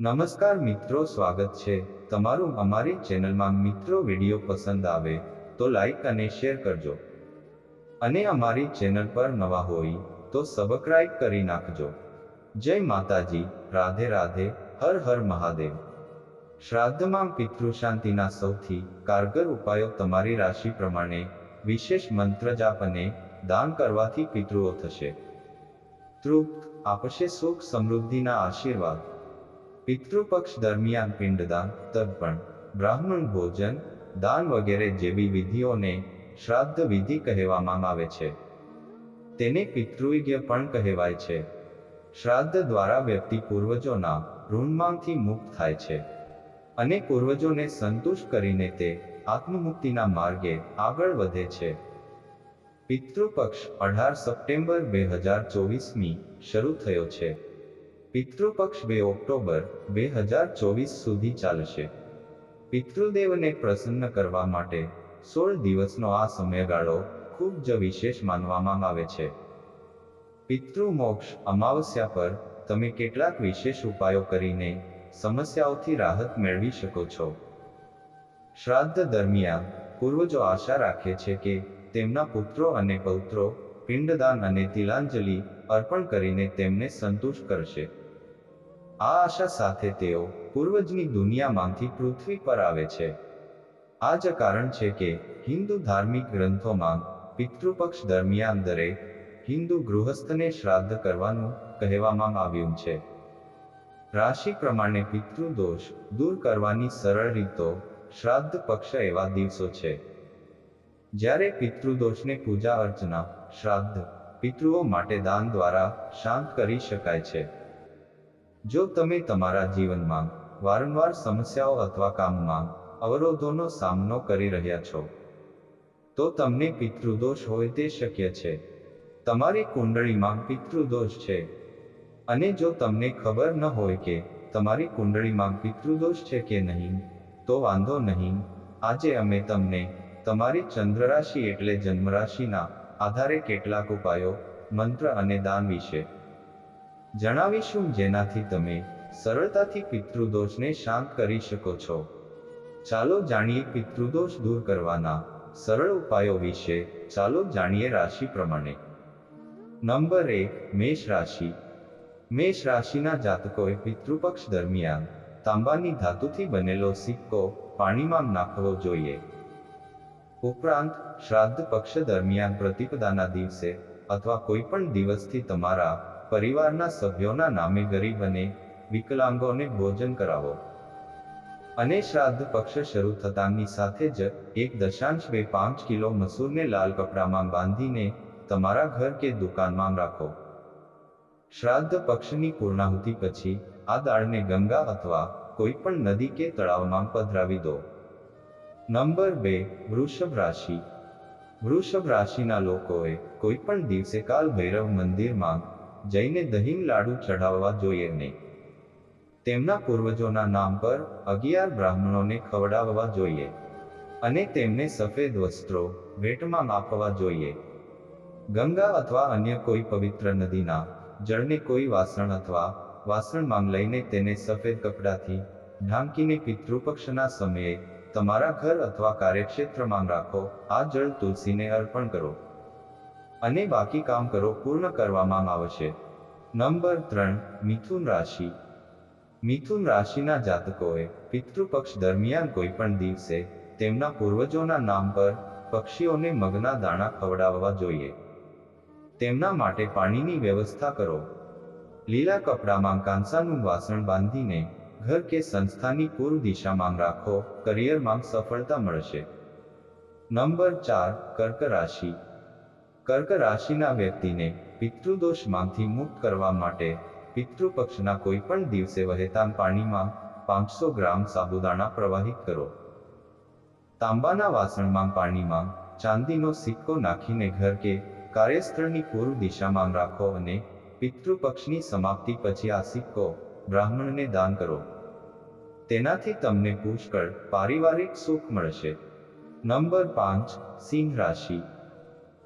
નમસ્કાર મિત્રો, સ્વાગત છે. તમારું અમારી ચેનલમાં મિત્રો વીડિયો પસંદ આવે તો લાઈક અને શેર કરજો. અને અમારી ચેનલ પર નવા હોય તો સબસ્ક્રાઇબ કરી નાખજો. જય માતાજી. રાધે રાધે. હર હર મહાદેવ. શ્રાદ્ધમાં પિતૃ શાંતિના સૌથી કારગર ઉપાયો તમારી રાશિ પ્રમાણે વિશેષ મંત્ર જાપ અને દાન કરવાથી પિતૃઓ થશે. તૃપ્ત. આપશે સુખ સમૃદ્ધિના આશીર્વાદ. પિતૃપક્ષ દરમિયાન પિંડદાન, તર્પણ, બ્રાહ્મણ ભોજન, દાન વગેરે જેવી વિધિઓને શ્રાદ્ધ વિધિ કહેવામાં આવે છે. તેને પિતૃયજ્ઞ પણ કહેવાય છે. શ્રાદ્ધ દ્વારા વ્યક્તિ પૂર્વજોના ઋણમાંથી મુક્ત થાય છે અને પૂર્વજોને સંતુષ્ટ કરીને તે આત્મમુક્તિના માર્ગે આગળ વધે છે. પિતૃપક્ષ અઢાર સપ્ટેમ્બર બે હજાર ચોવીસમી શરૂ થયો છે. પિતૃપક્ષ બે ઓક્ટોબર બે હજાર ચોવીસ સુધી ચાલશે. પિતૃદેવને પ્રસન્ન કરવા માટે સોળ દિવસનો આ સમયગાળો ખૂબ જ વિશેષ માનવામાં આવે છે. પિતૃમોક્ષ અમાવસ્યા પર તમે કેટલાક વિશેષ ઉપાયો કરીને સમસ્યાઓથી રાહત મેળવી શકો છો. શ્રાદ્ધ દરમિયાન પૂર્વજો આશા રાખે છે કે તેમના પુત્રો અને પૌત્રો પિંડદાન અને તિલાંજલિ અર્પણ કરીને તેમને સંતુષ્ટ કરશે. આ આશા સાથે તેઓ પૂર્વજની દુનિયામાંથી પૃથ્વી પર આવે છે. આ જ કારણ છે કે હિન્દુ ધાર્મિક ગ્રંથોમાં પિતૃપક્ષ દરમિયાન દરેક હિન્દુ ગૃહસ્થને શ્રાદ્ધ કરવાનું કહેવામાં આવ્યું છે. રાશિ પ્રમાણે પિતૃદોષ દૂર કરવાની સરળ રીતો શ્રાદ્ધ પક્ષ એવા દિવસો છે. જ્યારે પિતૃદોષને પૂજા અર્ચના, શ્રાદ્ધ પિતૃઓ માટે દાન દ્વારા શાંત કરી શકાય છે. જો તમે તમારા જીવનમાં વારંવાર સમસ્યાઓ અથવા કામમાં અવરોધોનો સામનો કરી રહ્યા છો, તો તમને પિતૃદોષ હોય તે શક્ય છે. તમારી કુંડળીમાં પિતૃદોષ છે. અને જો તમને ખબર ન હોય કે તમારી કુંડળીમાં પિતૃદોષ છે કે નહીં, તો વાંધો નહીં. આજે અમે તમને તમારી ચંદ્ર રાશિ એટલે જન્મ રાશિના આધારે કેટલાક ઉપાયો, મંત્ર અને દાન વિશે જણાવીશું જેનાથી તમે સરળતાથી પિતૃદોષને શાંત કરી શકો છો. ચાલો જાણીએ પિતૃદોષ દૂર કરવાના સરળ ઉપાયો વિશે. ચાલો જાણીએ રાશિ પ્રમાણે. નંબર એક, મેષ રાશિ. મેષ રાશિના જાતકોએ પિતૃપક્ષ દરમિયાન તાંબાની ધાતુથી બનેલો સિક્કો પાણીમાં નાખવો જોઈએ. ઉપરાંત, શ્રાદ્ધ પક્ષ દરમિયાન પ્રતિપદાના દિવસે અથવા કોઈ પણ દિવસથી તમારા પરિવારના સભ્યોના નામે ગરીબ અને વિકલાંગોને ભોજન કરાવો. અને શ્રાદ્ધ પક્ષ શરૂ થતાની સાથે જ એક દશાંશ બે પાંચ કિલો મસૂરને લાલ કપડામાં બાંધીને તમારા ઘર કે દુકાનમાં રાખો. શ્રાદ્ધ પક્ષની પૂર્ણાહુતિ પછી આ દાળને ગંગા અથવા કોઈ પણ નદી કે તળાવમાં પધરાવી દો. નંબર બે, વૃષભ રાશિ. વૃષભ રાશિના લોકોએ કોઈ પણ દિવસે કાલ ભૈરવ મંદિરમાં જઈને દહીં લાડુ ચઢાવવા જોઈએ નહીં તેમના પૂર્વજોના નામ પર અગિયાર બ્રાહ્મણોને ખવડાવવા જોઈએ અને તેમને સફેદ વસ્ત્રો ભેટમાં આપવા જોઈએ. ગંગા અથવા અન્ય કોઈ પવિત્ર નદીના જળને કોઈ વાસણ અથવા વાસણમાં લઈને તેને સફેદ કપડાથી ઢાંકીને પિતૃપક્ષના સમયે તમારા ઘર અથવા કાર્યક્ષેત્રમાં રાખો, આ જળ તુલસીને અર્પણ કરો. અને બાકી કામ કરો પૂર્ણ કરવામાં આવશે. નંબર ત્રણ, મિથુન રાશિ. મિથુન રાશિના જાતકોએ પિતૃપક્ષ દરમિયાન કોઈ પણ દિવસે તેમના પૂર્વજોના નામ પર પક્ષીઓને મગના દાણા ખવડાવવા જોઈએ. તેમના માટે પાણીની વ્યવસ્થા કરો. લીલા કપડામાં કાંસાનું વાસણ બાંધીને ઘર કે સંસ્થાની પૂર્વ દિશામાં રાખો, કરિયરમાં સફળતા મળશે. નંબર ચાર, કર્ક રાશિ. કર્ક રાશિના વ્યક્તિને પિતૃદોષમાંથી મુક્ત કરવા માટે પિતૃપક્ષના કોઈ પણ દિવસે વહેતા પાણીમાં પાંચસો ગ્રામ સાબુદાણા પ્રવાહિત કરો. તાંબાના વાસણમાં પાણીમાં ચાંદીનો સિક્કો નાખીને ઘર કે કાર્યસ્થળની પૂર્વ દિશામાં રાખો અને પિતૃપક્ષની સમાપ્તિ પછી આ સિક્કો બ્રાહ્મણને દાન કરો. તેનાથી તમને પુષ્કળ પારિવારિક સુખ મળશે. નંબર પાંચ સિંહ રાશિ.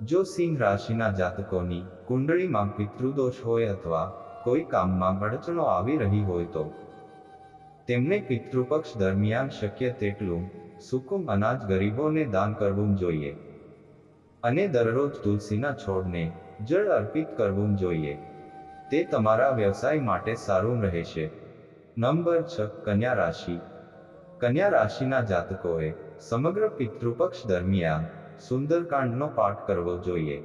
જો સિંહ રાશિના જાતકોની કુંડળીમાં પિતૃદોષ હોય અથવા કોઈ કામમાં અડચણો આવી રહી હોય તો તેમને પિતૃપક્ષ દરમિયાન શક્ય તેટલું સુકુમ અનાજ ગરીબોને દાન કરવું જોઈએ. અને દરરોજ તુલસીના છોડને જળ અર્પિત કરવું જોઈએ. તે તમારા વ્યવસાય માટે સારું રહેશે. નંબર છ, કન્યા રાશિ. કન્યા રાશિના જાતકોએ સમગ્ર પિતૃપક્ષ દરમિયાન સુંદરકાંડનો પાઠ કરવો જોઈએ.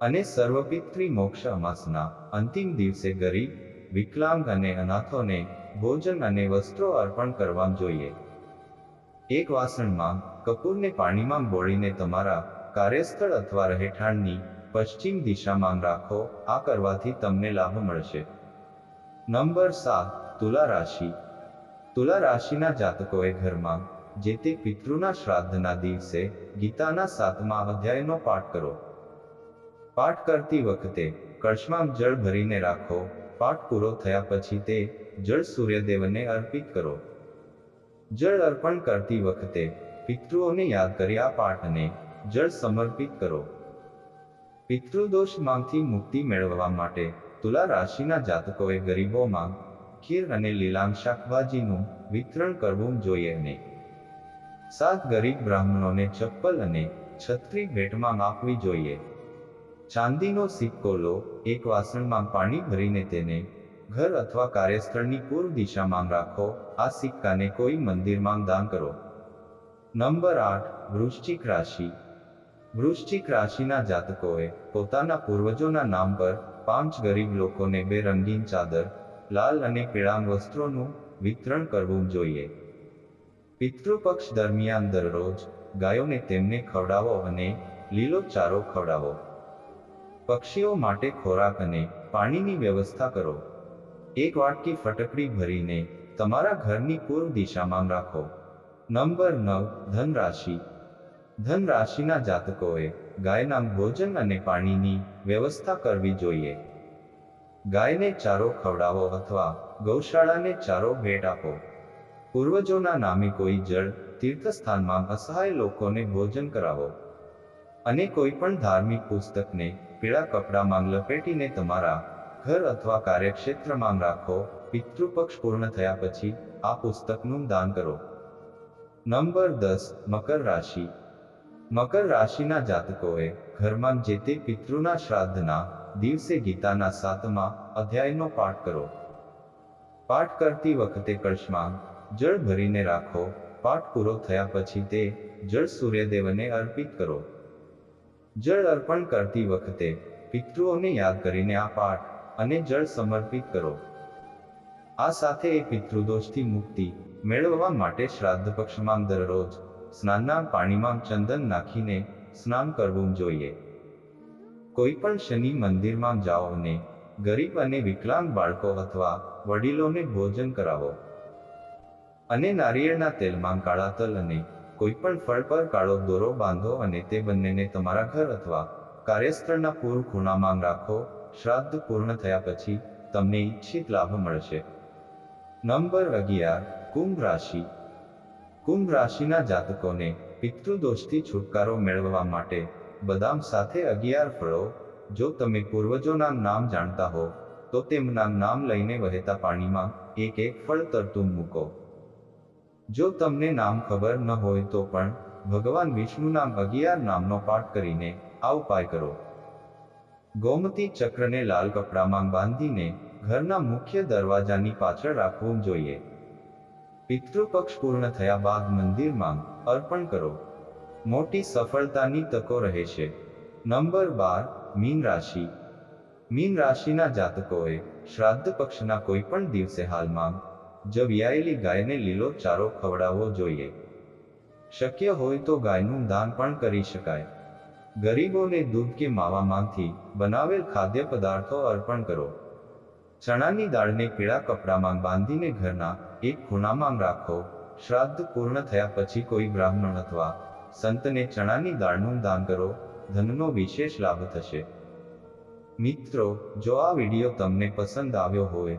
અને સર્વપિત્રી મોક્ષ અમાસના અંતિમ દિવસે ગરીબ, વિકલાંગ અને અનાથોને ભોજન અને વસ્ત્રો અર્પણ કરવા જોઈએ. એક વાસણમાં કપૂરને પાણીમાં બોળીને તમારા કાર્યસ્થળ અથવા રહેઠાણની પશ્ચિમ દિશામાં રાખો, આ કરવાથી તમને લાભ મળશે. નંબર સાત તુલા રાશિ તુલા રાશિના જાતકોએ ઘરમાં જે તે પિતૃના શ્રાદ્ધના દિવસે ગીતાના સાતમા અધ્યાયનો પાઠ કરો. પાઠ કરતી વખતે કળશમાં જળ ભરીને રાખો, પાઠ પૂરો થયા પછી તે જળ સૂર્યદેવને અર્પિત કરો. જળ અર્પણ કરતી વખતે પિતૃઓને યાદ કરી આ પાઠને જળ સમર્પિત કરો. પિતૃદોષમાંથી મુક્તિ મેળવવા માટે તુલા રાશિના જાતકોએ ગરીબોમાં ખીર અને લીલાંગ શાકભાજીનું વિતરણ કરવું જોઈએ અને સાત ગરીબ બ્રાહ્મણોને ચપ્પલ અને છત્રી ભેટમાં આપવી જોઈએ. ચાંદીનો સિક્કો લો, એક વાસણમાં પાણી ભરીને તેને ઘર અથવા કાર્યસ્થળની પૂર્વ દિશામાં રાખો, આ સિક્કાને કોઈ મંદિરમાં દાન કરો. નંબર આઠ, વૃશ્ચિક રાશિ. વૃશ્ચિક રાશિના જાતકોએ પોતાના પૂર્વજોના નામ પર પાંચ ગરીબ લોકોને બે રંગીન ચાદર, લાલ અને પીળાંગ વસ્ત્રોનું વિતરણ કરવું જોઈએ. પિતૃપક્ષ દરમિયાન દરરોજ ગાયોને તેમને ખવડાવો અને લીલો ચારો ખવડાવો. પક્ષીઓ માટે ખોરાક અને પાણીની વ્યવસ્થા કરો. એક વાટકી ફટકડી ભરીને તમારા ઘરની પૂર્વ દિશામાં રાખો. નંબર નવ ધન રાશિ ધન રાશિના જાતકોએ ગાયના ભોજન અને પાણીની વ્યવસ્થા કરવી જોઈએ. ગાયને ચારો ખવડાવો અથવા ગૌશાળાને ચારો ભેટ આપો. પૂર્વજોના નામે કોઈ જળ તીર્થસ્થાનમાં અસહાય લોકોને ભોજન કરાવો. અને કોઈ પણ ધાર્મિક પુસ્તકને, પીળા કપડામાં લપેટીને તમારા ઘર અથવા કાર્યક્ષેત્રમાં રાખો, પિતૃપક્ષ પૂર્ણ થયા પછી આ પુસ્તકનું દાન કરો. નંબર દસ, મકર રાશિ. મકર રાશિના જાતકોએ ઘરમાં જે તે પિતૃના શ્રાદ્ધના દિવસે ગીતાના સાતમા અધ્યાયનો પાઠ કરો. પાઠ કરતી વખતે કળશમાં જળ ભરીને રાખો. પાઠ પૂરો થયા પછી તે જળ સૂર્યદેવને અર્પિત કરો. જળ અર્પણ કરતી વખતે પિતૃઓને યાદ કરીને આ પાઠ અને જળ સમર્પિત કરો. આ સાથે એ પિતૃદોષથી મુક્તિ મેળવવા માટે શ્રાદ્ધ પક્ષમાં દરરોજ સ્નાનના પાણીમાં ચંદન નાખીને સ્નાન કરવું જોઈએ. કોઈ પણ શનિ મંદિરમાં જાઓ અને ગરીબ અને વિકલાંગ બાળકો અથવા વડીલોને ભોજન કરાવો. અને નારિયેળના તેલમાં કાળા તલ અને કોઈ પણ ફળ પર કાળો દોરો બાંધો અને તે બંનેને તમારા ઘર અથવા કાર્યસ્થળના પૂર્વ ખૂણામાં રાખો. શ્રાદ્ધ પૂર્ણ થયા પછી તમને ઈચ્છિત લાભ મળશે. નંબર અગિયાર, કુંભ રાશિ. કુંભ રાશિના જાતકોને પિતૃદોષથી છુટકારો મેળવવા માટે બદામ સાથે અગિયાર ફળો. જો તમે પૂર્વજોના નામ જાણતા હો, તો તેમના નામ લઈને વહેતા પાણીમાં એક એક ફળ તરતું મૂકો. જો તમને નામ ખબર ન હોય તો પણ, ભગવાન વિષ્ણુના અગિયાર નામનો પાઠ કરીને આ ઉપાય કરો. ગોમતી ચક્રને લાલ કપડામાં બાંધીને ઘરના મુખ્ય દરવાજાની પાછળ રાખવું જોઈએ. પિતૃપક્ષ પૂર્ણ થયા બાદ મંદિરમાં અર્પણ કરો. મોટી સફળતાની તકો રહેશે નંબર બાર, મીન રાશિ. મીન રાશિના જાતકોએ શ્રાદ્ધ પક્ષના કોઈ પણ દિવસે હાલમાં જ વિયાયેલી ગાયને લીલો ચારો ખવડાવવો જોઈએ. શક્ય હોય તો ગાયનું દાન પણ કરી શકાય. ગરીબોને દૂધ કે માવામાંથી બનાવેલ ખાદ્ય પદાર્થો અર્પણ કરો. ચણાની દાળને પીળા કપડામાં બાંધીને ઘરના એક ખૂણામાં રાખો. શ્રાદ્ધ પૂર્ણ થયા પછી કોઈ બ્રાહ્મણ અથવા સંતને ચણાની દાળનું દાન કરો. ધનનો વિશેષ લાભ થશે. મિત્રો, જો આ વીડિયો તમને પસંદ આવ્યો હોય